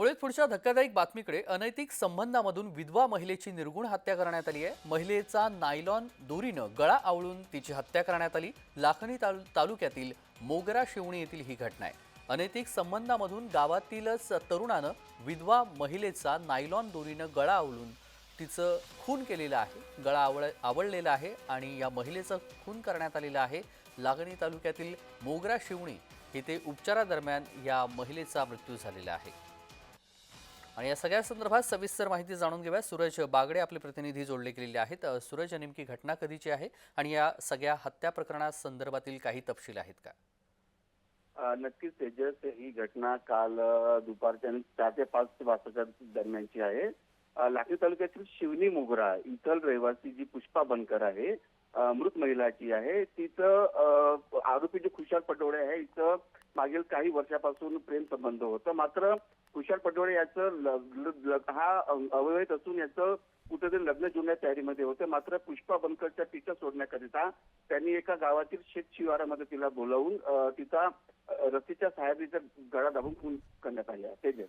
पुढे पुढच्या धक्कादायक बातमीकडे अनैतिक संबंधामधून विधवा महिलेची निर्गुण हत्या करण्यात आली आहे. महिलेचा नायलॉन दोरीनं गळा आवळून तिची हत्या करण्यात आली. लाखणी तालु तालुक्यातील मोगरा शिवणी येथील ही घटना आहे. अनैतिक संबंधामधून गावातीलच तरुणानं विधवा महिलेचा नायलॉन दोरीनं गळा आवळून तिचं खून केलेलं आहे. गळा आवळ आवळलेला आहे आणि या महिलेचं खून करण्यात आलेलं आहे. लागणी तालुक्यातील मोगरा शिवणी येथे उपचारादरम्यान या महिलेचा मृत्यू झालेला आहे. आणि या सगळ्या संदर्भात सविस्तर माहिती जाणून घेऊया. सूरज बागडे आपले प्रतिनिधी जोडले गेलेले आहेत. सूरज नेमकी घटना कधीची आहे आणि या सगळ्या हत्या प्रकरणा संदर्भातील काही तपशील आहेत का? नक्कीच तेजस ही घटना काल दुपारच्या चार ते पाच वाजताच्या दरम्यानची आहे. लाखनी तालुक्यातील शिवनी मोगरा इथल रहिवासी जी पुष्पा बनकर आहे अ, मृत महिलाची आहे. तिचं आरोपी जे खुशाल पटोळे आहे हिचं मागील काही वर्षापासून प्रेम संबंध होतं. मात्र खुशाल पटोळे याचं लग्न हा अ- अवैध असून याचं कुठेतरी लग्न जुन्या तयारीमध्ये होते. मात्र पुष्पा बनकरच्या पिछा सोडण्याकरिता त्यांनी एका गावातील शेत शिवारामध्ये तिला बोलावून तिचा रस्तीच्या रस्सीच्या सहाय्याने गळा दाबून खून करण्यात आली. आहे तेजस.